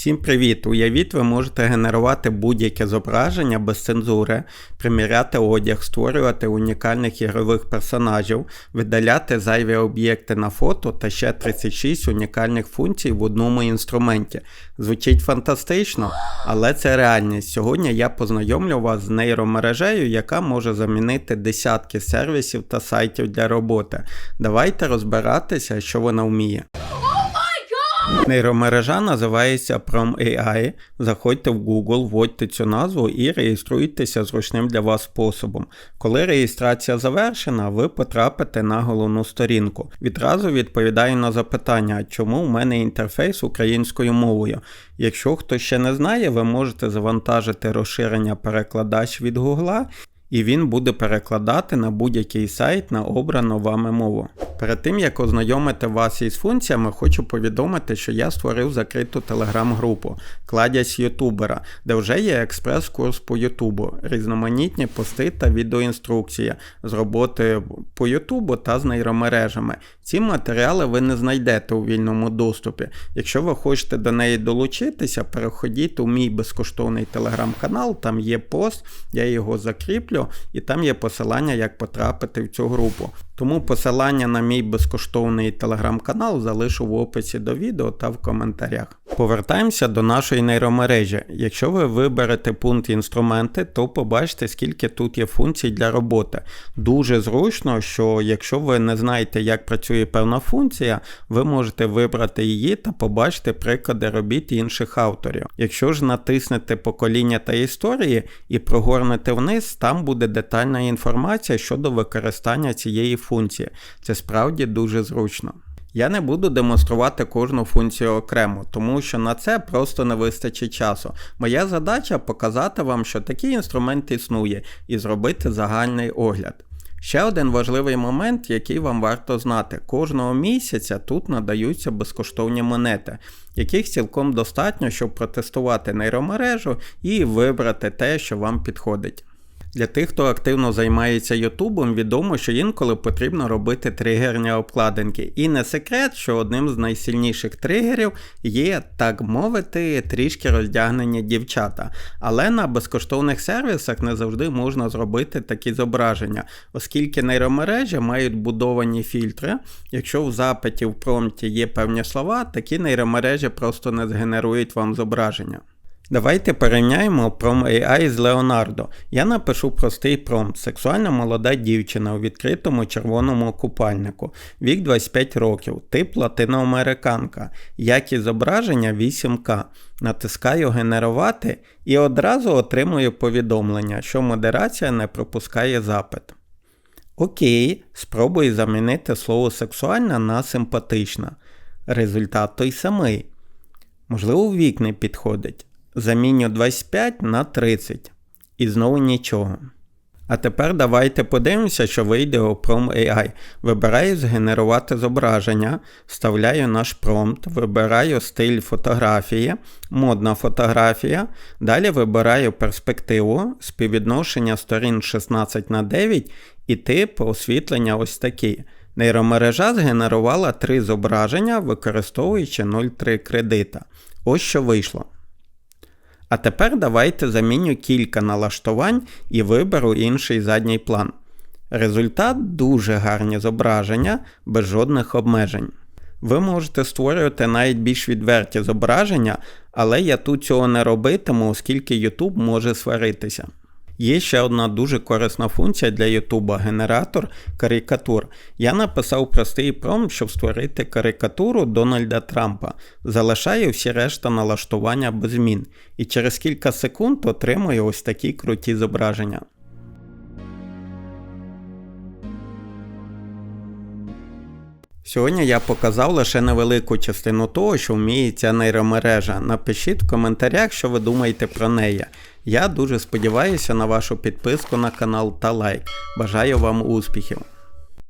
Всім привіт! Уявіть, ви можете генерувати будь-яке зображення без цензури, приміряти одяг, створювати унікальних ігрових персонажів, видаляти зайві об'єкти на фото та ще 36 унікальних функцій в одному інструменті. Звучить фантастично, але це реальність. Сьогодні я познайомлю вас з нейромережею, яка може замінити десятки сервісів та сайтів для роботи. Давайте розбиратися, що вона вміє. Нейромережа називається PromAI. Заходьте в Google, вводьте цю назву і реєструйтеся зручним для вас способом. Коли реєстрація завершена, ви потрапите на головну сторінку. Відразу відповідаю на запитання, чому в мене інтерфейс українською мовою. Якщо хто ще не знає, ви можете завантажити розширення перекладач від Google і він буде перекладати на будь-який сайт на обрану вами мову. Перед тим як ознайомити вас із функціями, хочу повідомити, що я створив закриту телеграм-групу Кладязь Ютубера, де вже є експрес-курс по Ютубу, різноманітні пости та відеоінструкція з роботи по Ютубу та з нейромережами. Ці матеріали ви не знайдете у вільному доступі. Якщо ви хочете до неї долучитися, переходіть у мій безкоштовний телеграм-канал, там є пост, я його закріплю, і там є посилання, як потрапити в цю групу. Тому посилання на мій безкоштовний телеграм-канал залишу в описі до відео та в коментарях. Повертаємося до нашої нейромережі. Якщо ви виберете пункт інструменти, то побачите, скільки тут є функцій для роботи. Дуже зручно, що якщо ви не знаєте, як працює певна функція, ви можете вибрати її та побачити приклади робіт інших авторів. Якщо ж натиснете покоління та історії і прогорнете вниз, там буде детальна інформація щодо використання цієї функції. Це справді дуже зручно. Я не буду демонструвати кожну функцію окремо, тому що на це просто не вистачить часу. Моя задача показати вам, що такий інструмент існує, і зробити загальний огляд. Ще один важливий момент, який вам варто знати: кожного місяця тут надаються безкоштовні монети, яких цілком достатньо, щоб протестувати нейромережу і вибрати те, що вам підходить. Для тих, хто активно займається Ютубом, відомо, що інколи потрібно робити тригерні обкладинки. І не секрет, що одним з найсильніших тригерів є, так мовити, трішки роздягнені дівчата. Але на безкоштовних сервісах не завжди можна зробити такі зображення, оскільки нейромережі мають будовані фільтри. Якщо в запиті в промпті є певні слова, такі нейромережі просто не згенерують вам зображення. Давайте порівняємо Prom AI з Leonardo. Я напишу простий промпт. Сексуальна молода дівчина у відкритому червоному купальнику, вік 25 років, тип латиноамериканка, якість зображення 8К. Натискаю Генерувати і одразу отримую повідомлення, що модерація не пропускає запит. Окей, спробую замінити слово сексуальна на симпатична. Результат той самий. Можливо, вік не підходить. Заміню 25 на 30. І знову нічого. А тепер давайте подивимося, що вийде у Prom AI. Вибираю згенерувати зображення, вставляю наш промпт, вибираю стиль фотографії, модна фотографія. Далі вибираю перспективу, співвідношення сторін 16 на 9 і тип освітлення ось такий. Нейромережа згенерувала три зображення, використовуючи 0,3 кредита. Ось що вийшло. А тепер давайте заміню кілька налаштувань і виберу інший задній план. Результат дуже гарні зображення без жодних обмежень. Ви можете створювати навіть більш відверті зображення, але я тут цього не робитиму, оскільки YouTube може сваритися. Є ще одна дуже корисна функція для YouTube генератор карикатур. Я написав простий пром, щоб створити карикатуру Дональда Трампа. Залишаю всі решта налаштування без змін. І через кілька секунд отримую ось такі круті зображення. Сьогодні я показав лише невелику частину того, що вміє ця нейромережа. Напишіть в коментарях, що ви думаєте про неї. Я дуже сподіваюся на вашу підписку на канал та лайк. Бажаю вам успіхів!